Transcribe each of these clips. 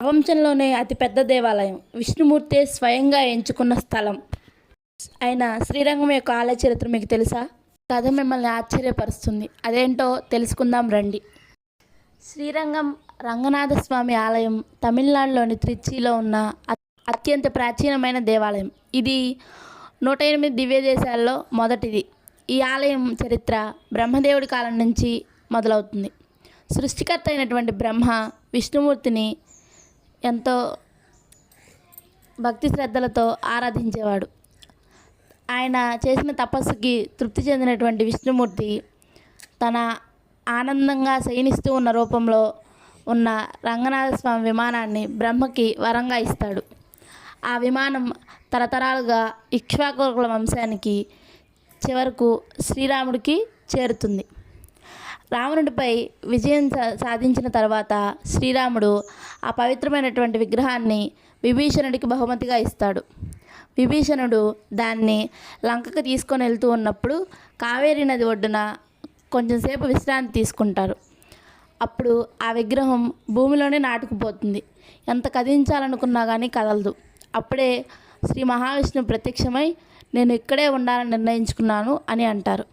ప్రపంచంలోనే అతిపెద్ద దేవాలయం. విష్ణుమూర్తే స్వయంగా ఎంచుకున్న స్థలం. అయిన శ్రీరంగం యొక్క ఆలయ చరిత్ర మీకు తెలుసా? కథ మిమ్మల్ని ఆశ్చర్యపరుస్తుంది. అదేంటో తెలుసుకుందాం రండి. శ్రీరంగం రంగనాథ స్వామి ఆలయం తమిళనాడులోని త్రిచిలో ఉన్న అత్యంత ప్రాచీనమైన దేవాలయం. ఇది నూట ఎనిమిది దివ్య దేశాల్లో మొదటిది. ఈ ఆలయం చరిత్ర బ్రహ్మదేవుడి కాలం నుంచి మొదలవుతుంది. సృష్టికర్త అయినటువంటి బ్రహ్మ విష్ణుమూర్తిని ఎంతో భక్తి శ్రద్ధలతో ఆరాధించేవాడు. ఆయన చేసిన తపస్సుకి తృప్తి చెందినటువంటి విష్ణుమూర్తి తన ఆనందంగా శయనిస్తూ ఉన్న రూపంలో ఉన్న రంగనాథ స్వామి విమానాన్ని బ్రహ్మకి వరంగా ఇస్తాడు. ఆ విమానం తరతరాలుగా ఇక్ష్వాకుల వంశానికి చివరకు శ్రీరాముడికి చేరుతుంది. రావణుడిపై విజయం సా- సాధించిన తర్వాత శ్రీరాముడు ఆ పవిత్రమైనటువంటి విగ్రహాన్ని విభీషణుడికి బహుమతిగా ఇస్తాడు. విభీషణుడు దాన్ని లంకకు తీసుకొని వెళ్తూ ఉన్నప్పుడు కావేరీ నది ఒడ్డున కొంచెంసేపు విశ్రాంతి తీసుకుంటారు. అప్పుడు ఆ విగ్రహం భూమిలోనే నాటుకుపోతుంది. ఎంత కదిలించాలనుకున్నా కానీ కదలదు. అప్పుడే శ్రీ మహావిష్ణు ప్రత్యక్షమై నేను ఇక్కడే ఉండాలని నిర్ణయించుకున్నాను అని అంటారు.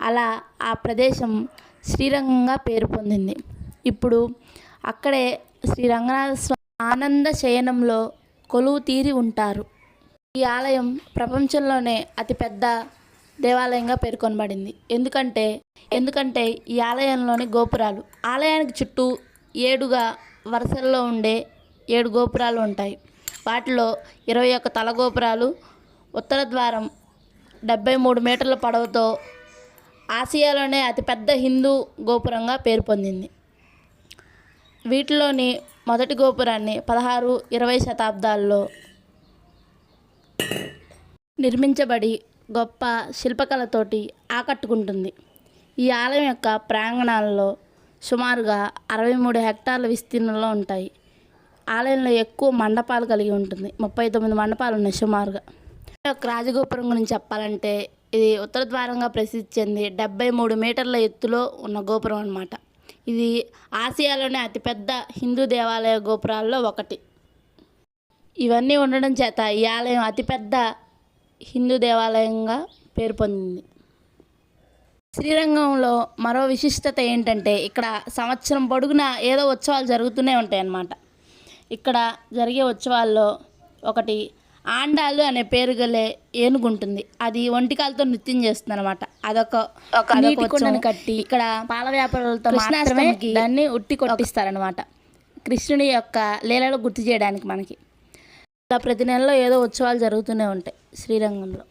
అలా ఆ ప్రదేశం శ్రీరంగంగా పేరు పొందింది. ఇప్పుడు అక్కడే శ్రీ రంగనాథ స్వామి ఆనంద శయనంలో కొలువు తీరి ఉంటారు. ఈ ఆలయం ప్రపంచంలోనే అతిపెద్ద దేవాలయంగా పేర్కొనబడింది ఎందుకంటే ఎందుకంటే ఈ ఆలయంలోని గోపురాలు ఆలయానికి చుట్టూ ఏడుగా వరుసల్లో ఉండే ఏడు గోపురాలు ఉంటాయి. వాటిలో ఇరవై ఒక్క తల గోపురాలు ఉత్తర ద్వారం డెబ్బై మూడు మీటర్ల పొడవుతో ఆసియాలోనే అతిపెద్ద హిందూ గోపురంగా పేరు పొందింది. వీటిలోని మొదటి గోపురాన్ని పదహారు ఇరవై శతాబ్దాల్లో నిర్మించబడి గొప్ప శిల్పకళతోటి ఆకట్టుకుంటుంది. ఈ ఆలయం యొక్క ప్రాంగణాల్లో సుమారుగా అరవై మూడు హెక్టార్ల విస్తీర్ణంలో ఉంటాయి. ఆలయంలో ఎక్కువ మండపాలు కలిగి ఉంటుంది. ముప్పై తొమ్మిది మండపాలు ఉన్నాయి సుమారుగా. యొక్క రాజగోపురం గురించి చెప్పాలంటే ఇది ఉత్తర ద్వారంగా ప్రసిద్ధి చెంది డెబ్బై మూడు మీటర్ల ఎత్తులో ఉన్న గోపురం అనమాట ఇది ఆసియాలోనే అతిపెద్ద హిందూ దేవాలయ గోపురాల్లో ఒకటి. ఇవన్నీ ఉండడం చేత ఈ ఆలయం అతిపెద్ద హిందూ దేవాలయంగా పేరు పొందింది. శ్రీరంగంలో మరో విశిష్టత ఏంటంటే ఇక్కడ సంవత్సరం పొడుగునా ఏదో ఉత్సవాలు జరుగుతూనే ఉంటాయి అన్నమాట ఇక్కడ జరిగే ఉత్సవాల్లో ఒకటి ఆండాలు అనే పేరు గల ఏనుగు ఉంటుంది అది ఒంటికాలతో నృత్యం చేస్తుంది అనమాట అదొక నీటి కుండని కట్టి ఇక్కడ పాల వ్యాపారులతో మాత్రమే దాన్ని ఉట్టి కొట్టిస్తారనమాట కృష్ణుని యొక్క లీలలో గుర్తు చేయడానికి మనకి. ఇలా ప్రతి నెలలో ఏదో ఉత్సవాలు జరుగుతూనే ఉంటాయి శ్రీరంగంలో.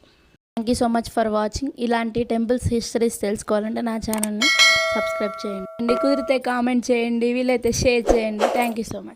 Thank you so much for watching ఇలాంటి టెంపుల్స్ హిస్టరీస్ తెలుసుకోవాలంటే నా ఛానల్ని సబ్స్క్రైబ్ చేయండి. కుదిరితే కామెంట్ చేయండి వీలైతే షేర్ చేయండి. Thank you so much